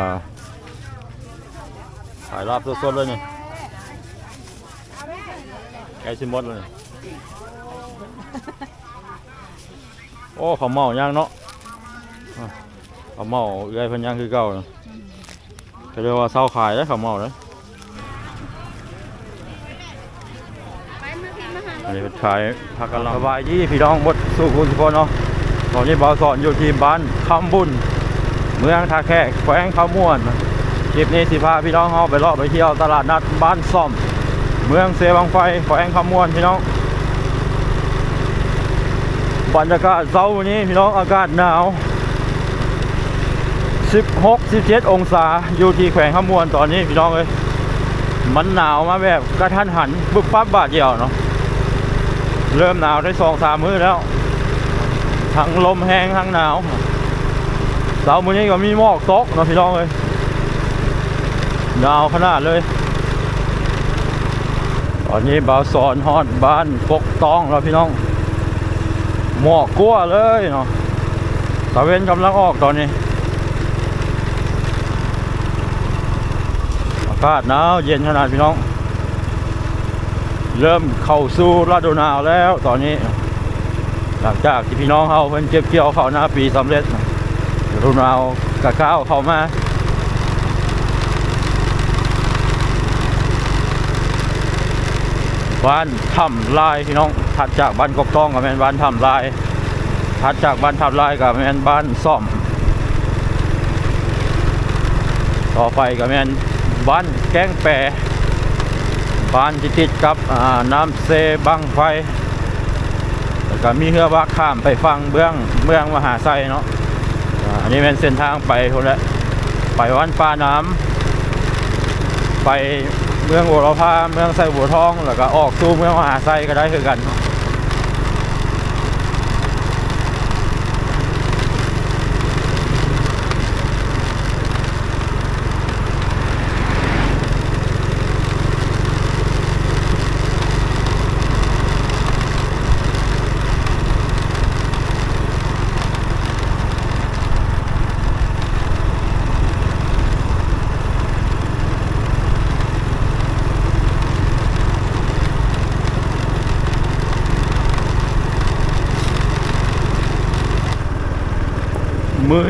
าขายลาบสดๆเลยนี่ไก่ชิมมดเลย โอ้เขาวเมาย่างเนาะอะเขาวเมาเอื้อยพันย่างคือเก่านะก็เรียกว่าเศร้าขายแล้วเขาวเมาแล้วไปมาพี่มาหาอันนี้เป็นขายผักกะหล่ำสบายดีพี่น้องหมดสู่คุณทุกคนเนาะตอนนี้บ่าวสอนอยู่ที่บ้านคำบุญ เมืองท่าแขกแขวงข้าวม่วนคลิปนี้สิพาพี่น้องเฮาไปเลาะไปเที่ยวตลาดนัดบ้านซ่อม เมืองเซบังไฟแขวงข้าวม่วนพี่น้องบรรยากาศเช้าวันนี้พี่น้องอากาศหนาว 16 17 องศาอยู่ที่แขวงข้าวม่วนตอนนี้พี่น้องเอ้ยมันหนาวมาแบบกระทันหันบึบปั๊บบาดเดียวเนาะเริ่มหนาวได้สองสามมื้อแล้ว ทั้งลมแห้งทั้งหนาว สาร์มื้อนี้ก็มีหมอกตกเนาะพี่น้องเลยหนาวขนาดเลย ตอนนี้บ่าวสอนฮอดบ้านกกตองแล้วพี่น้อง หมอกกลัวเลยเนาะตะเวนกำลังออกตอนนี้ อากาศหนาวเย็นขนาดพี่น้อง เริ่มเข้าสู่ฤดูหนาวแล้วตอนนี้ หลังจากที่พี่น้องเขาเพิ่นเก็บเกี่ยวเขาวหน้าปีสำเร็จ หนากะข้าวเข้ามาบ้านถ้ำลายพี่น้องถัดจากบ้านกกต้องกับแม่นบ้านถ้ำลายถัดจากบ้านถ้ำลายกับแม่นบ้านซ่อม ต่อไปกับแม่นบ้านแก้งแปรบ้านที่ติดกับน้ำเซบังไฟแล้วก็มีเรือว่าข้ามไปฟังเบื้องเมืองมหาไซเนาะ อันนี้เป็นเส้นทางไปคนละไปวันปลาน้ำไปเมืองบัวพาเมืองไซบัวทอง แล้วก็ออกสู่เมืองมหาไซก็ได้คือกัน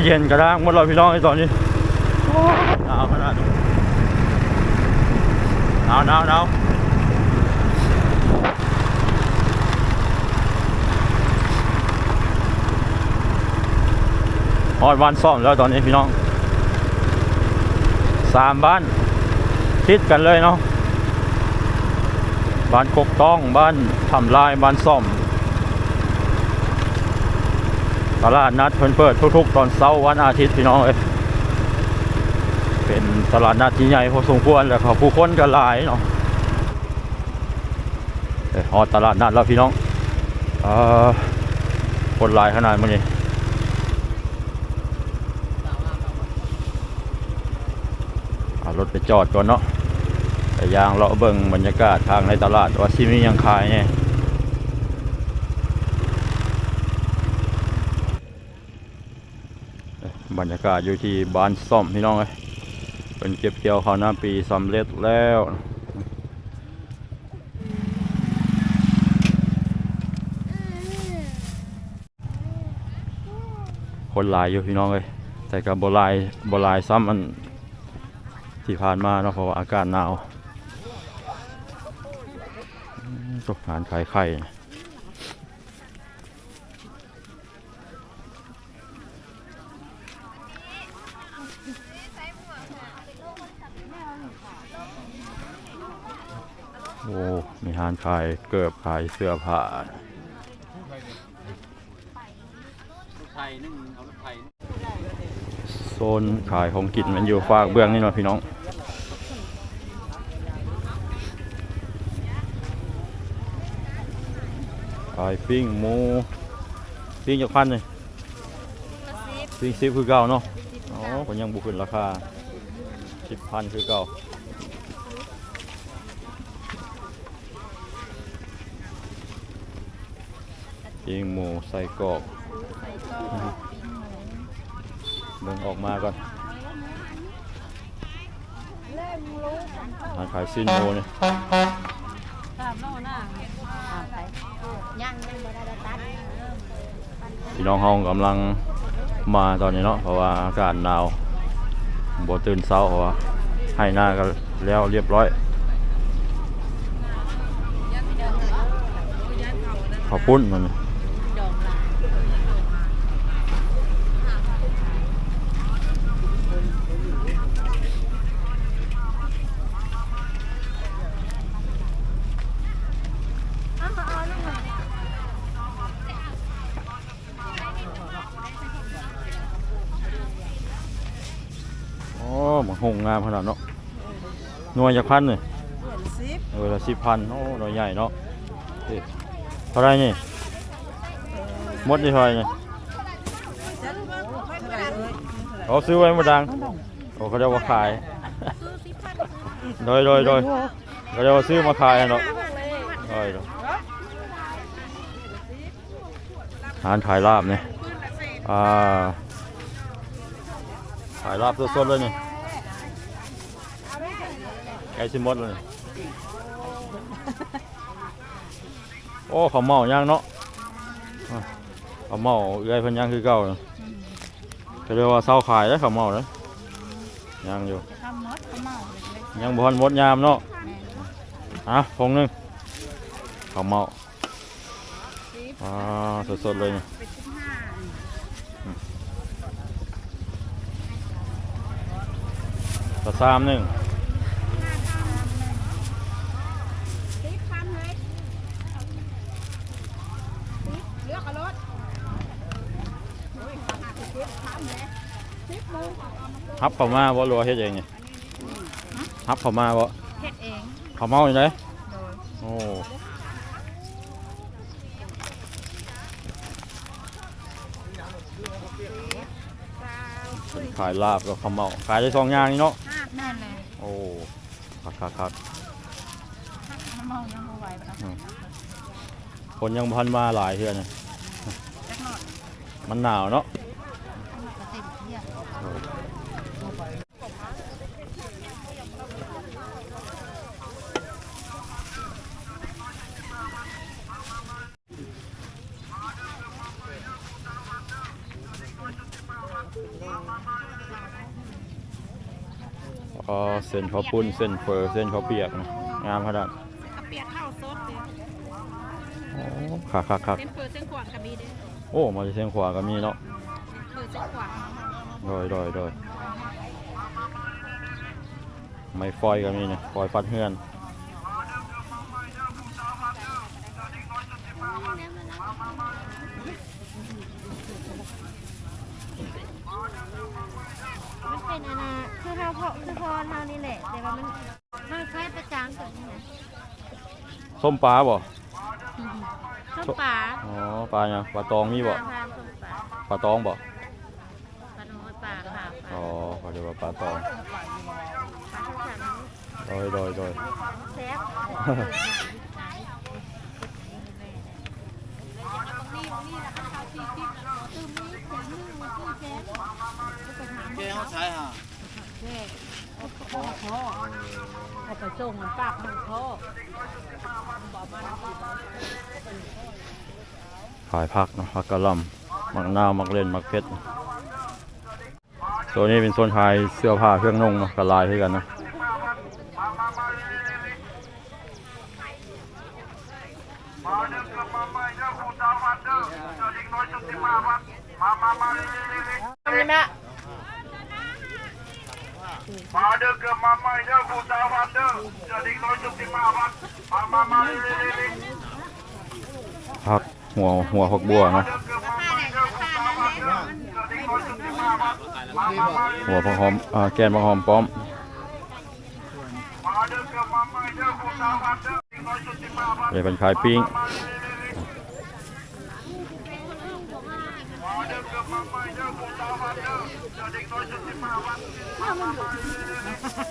เย็นกระด้างหมดเราพี่น้องไอ้ตอนนี้หนาวขนาดนี้หนาวหนาวหนาวฮอดวันซ่อมแล้วตอนนี้พี่น้องสามบ้านติดกันเลยเนาะบ้านกกต้องบ้านทำลายบ้านซ่อม ตลาดนัดเพิ่นเปิดทุกๆ ตอนเช้าวันอาทิตย์พี่น้องเอ้ยเป็นตลาดนัดที่ใหญ่พอสมควรแล้วก็ผู้คนก็หลายเนาะเอ้ยฮอดตลาดนัดแล้วพี่น้องเอ่อคนหลายขนาดมื้อนี้เอารถไปจอดก่อนเนาะแต่ยางเราะเบิ่งบรรยากาศทางในตลาดว่าสิมียังขายเนี่ย บรรยากาศอยู่ที่บ้านซ่อมพี่น้องเลยเป็นเก็บเกี่ยวข้าวหน้าปีสำเร็จแล้วคนหลายอยู่พี่น้องเลยแต่กับบลายบลายซ้ำมันที่ผ่านมาเนาะเพราะว่าอากาศหนาวตกงานขายไข่นะ โอ้ มีร้านขายเกือบขายเสื้อผ้าโซนขายของกินมันอยู่ฝากเบื้องนี่เนาะพี่น้องขายปิ้งหมูปิ้งจากพันเลยปิ้งซิปคือเก่าเนาะอ๋อผมยังบุขึ้นราคาสิบพันคือเก่า ปิ้งหมูใส่กรอกเบิ่งออกมาก่อนร้านขายซินโมเนี่ยสามโลน่ะยังยังบ่ได้ตัดพี่น้องเฮากำลังมาตอนนี้เนาะเพราะว่าอากาศหนาวบ่ตื่นเช้าเพราะว่าให้หน้ากันแล้วเรียบร้อย ขอบคุณมัน ดอกละ โอ้มันหงงามขนาดเนาะหน่วยจากพันเลยสิบเออละสิบพันโอ้หน่วยใหญ่เนาะเอ๊ะเท่าไรนี่หมดนี่เท่าไรนี่จัดว่าไม่เป็นไรเลยเขาซื้อไว้หมดดังโอ้เขาเรียกว่าขายโดยโดยโดยเขาเรียกว่าซื้อมาขายเนาะโดยโดยร้านขายลาบเนี่ยอ่าขายลาบสดๆเลยนี่ ใกล้สิหมดเลย โอ้เขาวเมาย่างเนาะอะเขาวเมาเอื้อยเพิ่นย่างคือเก่าเนาะเขาเรียกว่าเศร้าขายแล้วเขาวเมาเลยย่างอยู่ทำมดเขาเมาเล็กยังบ่ทันหมดยามเนาะอะพงหนึงเขาวเมาอ่าสดๆเลยนี่ๆเป็นสิบห้าตะซามหนึง สิบพันเลยสิบเลือกเอารถโอ้ยห้าสิบพันเลยสิบโมง ฮับเข้ามาบ่หรัวาเฮ็ดเองนี่ฮับเข้ามาบ่เฮ็ดเองเขาวเมาอยู่ไหนโดยโอ้ขายลาบกับข้าวเมาขายได้สองอย่างนี่เนาะห้าแม่นเลยโอ้ครับครับครับน้ำเมายังบ่ไหวปะนะคนยังพันมาหลายเทื่อนะจักหน่อยมันหนาวเนาะ ก็เต็มที่อะ ก็เส้นข้าวปุ้นเส้นเฟอเส้นข้าวเปียกนะงามขนาดกระเปียกข้าวสดเลยโอ้คักคักคักเส้นเฟอเส้นขวางกระบีเด้อโอ้มาจากเส้นขวาก็มีเนาะเฟอเส้นขวางโดยโดยโดยไม้ฟอยก็มีเนี่ยฟอยปัดเฮือน มันเป็น อันน่ะคือเฮาเพาะคือพอเฮานี่แหละ แต่ว่ามันมันคล้ายประจางตัวนี้นะส้มปลาบ่ ส้มป่าอ๋อ ปลาเนี่ยงปลาตองมีบ่พาส้มป่าปลาตองบ่ ปลาน้อยปลาขาวอ๋อเขาเรียกว่าปลาตอง ปลาทั้งสามโดยโดยโดยแซ่บเจ้าใช้ฮะ เอาไปส่งมันปากมันพ่อขายผักเนาะผักกะหล่ำมักนาวมักเล่นมักเพชรโซนนี้เป็นโซนขายเสื้อผ้าเครื่องนุ่งเนาะกระลายคือกันนะ ผักหัวหัวผักบัวนะหัวผักหอมอ่าแกนผักหอมป้อมเดี๋ยวเป็นขายปิ้ง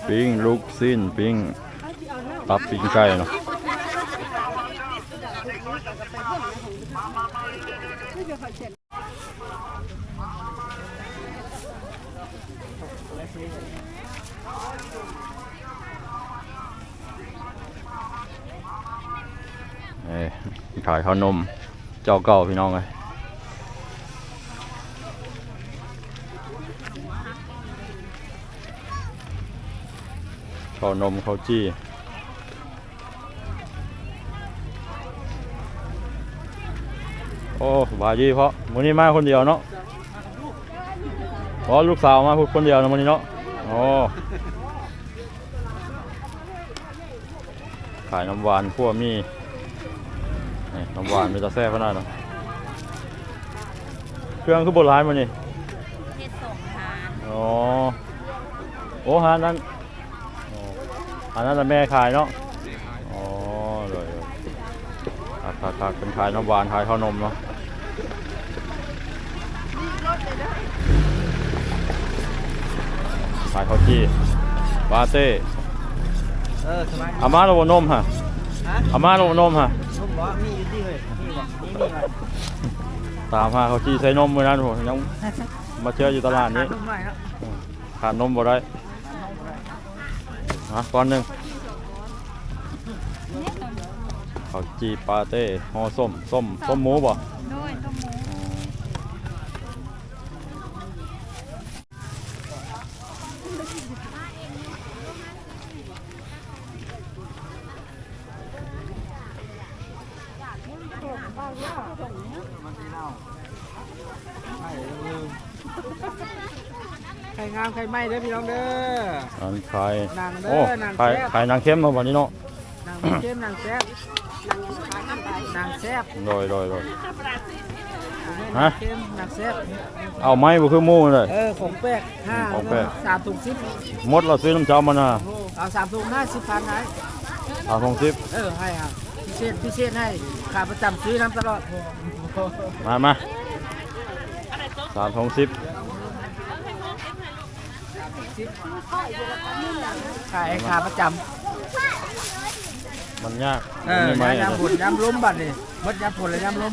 ปิ้งลูกสิ้นปิ้งตับปิ้งไก่เนาะเอ้ขายข้าวนม เจ้าเก่าพี่น้องเลย ข้าวนมข้าวจี้ โอ้บายีเพราะวันนี้มาคนเดียวเนาะเพราะลูกสาวมาพูดคนเดียวนะวันนี้เนาะโอ้ขายน้ำหวานพวกมีนี่น้ำหวานมีแตะแซ่บขนาดเนาะเครื่องคือโบราณมันนี่เฮ็ดส่งทานอ๋อโอ้หานั้นอ๋อ หานั้นน่ะแม่ขายเนาะอ๋อเลยเลยคักคักคักเป็นขายน้ำหวานขายข้าวนมเนาะขายข้าวจี้ปาเต้เออสบายอาม่าโลนมฮะฮะอาม่าโลนมฮะนุ่มบ่มีอยู่ที่เฮ้ยมีบ่มีมีบ่ตามหาข้าวจี้ใส่นมมื้อนั้นผมยังมาเจออยู่ตลาดนี้นุ่มหน่อยเนาะขาดนมบ่ได้ ฮะก้อนหนึ่งข้าวจีปาเต้ห่อส้มส้มส้มหมูบ่ด้วยต้มหมูอ๋อ ไข่งามไข่ไหม้เด้อพี่น้องเด้อ อันขายนางเด้อโอ้นางขายแซ่บ ขายนางเข้มมาวันนี้เนาะนางเข้มนางแซ่บนางแซ่บโดยโดยโดยนางเข้มนางแซ่บเอาไม้บ่คือหมูเลย เออของแป๊กห้าของแป๊กสามถุงสิบหมดเราซื้อน้ำเจ้ามาน่ะเอาสามถุงห้าสิบพันไหนสามของสิบเออให้อะพิเศษพิเศษให้ขาประจำซื้อน้ำตลอดมามา สามของสิบขายขาประจมันยากำเออไม่ไหมยำผลยำล้มบัดนี่มดยำผลเลยยำล้ม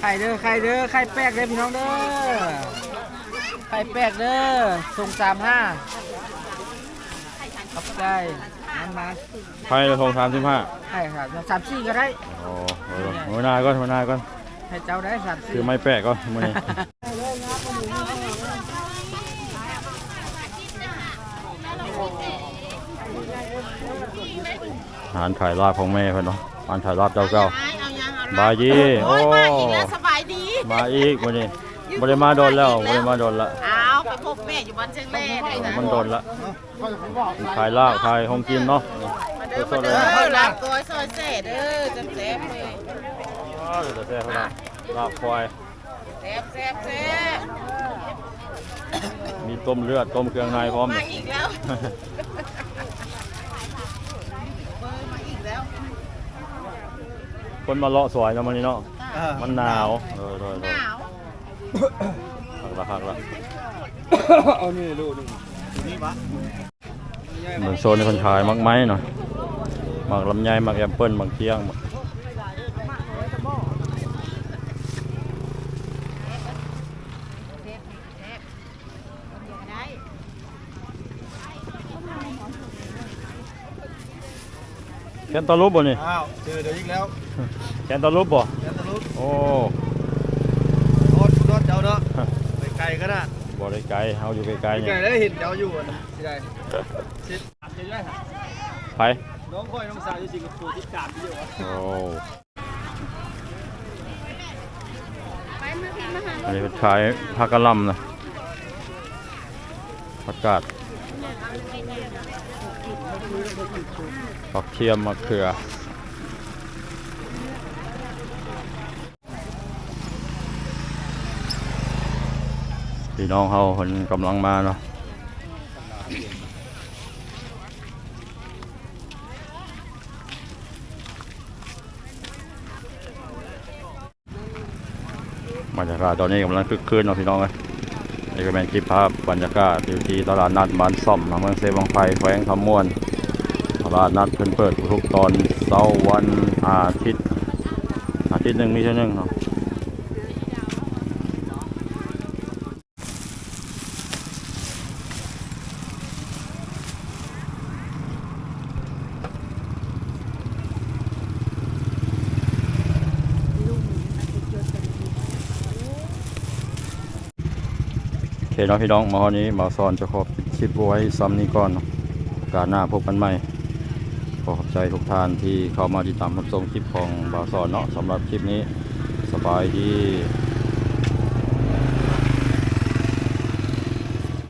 ไข่เด้อไข่เด้อไข่แป๊กเด้อพี่น้องเด้อไข่แป๊กเด้อส่งสามห้าขอบใจน้ำมาไพ่ละทงสามสิบห้าไข่ค่ะสามสี่ก็ได้ โอ้โหหัวหน้าก่อนหัวหน้าก่อน ให้เจ้าได้สามสี่คือไม้แปะก่อนมื้อนี้อาหารถ่ายลาบของแม่เพิ่นเนาะอาหารถ่ายลาบเจ้าเก่าเอายังเอาบายดีโอ้โอ้ยมาอีกแล้วสบายดีมาอีกมื้อนี้บ่ได้มาโดนแล้วบ่ได้มาโดนละเอาไปพบแม่อยู่บ้านเชียงแรกเลยนะมันโดนละถ่ายลาบถ่ายของกินเนาะมาเด้อมาเด้อลาบก้อยซอยแซ่เด้อจังแซ่บเลยอ้าว เดี๋ยวจะแซ่บเนาะลาบควายแซ่บแซ่บแซ่บมีต้มเลือดต้มเครื่องในพร้อมมาอีกแล้วเบอร์มาอีกแล้วคนมาเลาะสวยนะมื้อนี้เนาะมันหนาวเออหนาวหักละหักละเอานี่ดูดูนี่ปะเหมือนโซนคนขายมักไม้เนาะมักลำไยมักแอปเปิ้ลมักเคียงมัก ได้ แค นตาลูปบ่นี่อ้าวเจอเดี๋ยวอีกแล้วแคนตาลูปบ่แกตะลุกโอ้รถรถเจ้าเนาะไปไกลก็ได้บ่ได้ไกลเฮาอยู่ไกลๆไกนี่ลได้เห็นเจ้าอยู่อะที่ใดสิเห็นได้ไปน้องค่อยน้องสาวอยู่สิงคโปร์ที่กาดอยู่อะโอ้อันนี้เป็นขายผักกะหล่ำนะผักกาด ผักเทียมมะเขือ พี่น้องเขาคนกำลังมาเนาะบรรยากาศตอนนี้กำลังคึกคืนเนาะพี่น้องเลยนี่ก็เป็นคลิปภาพบรรยากาศอยู่ที่ตลาดนัดบ้านซ่อมอำเมืองเซบังไฟแขวงคำม่วนาดนัดเพิ่นเปิดทุกตอนเสาร์วันอาทิตย์ อาทิตย์หนึ่งมีเช่นหนึ่งเนาะโอเคน้องพี่น้องมาวันนี้มาสอนจะขอปิคลิปไว้ซ้ำนี้ก่อนการหน้าพบกันใหม่ ขอขอบใจทุกท่านที่เข้ามาติดตามรับชมคลิปของบาวสอนเนาะสำหรับคลิปนี้สบายดี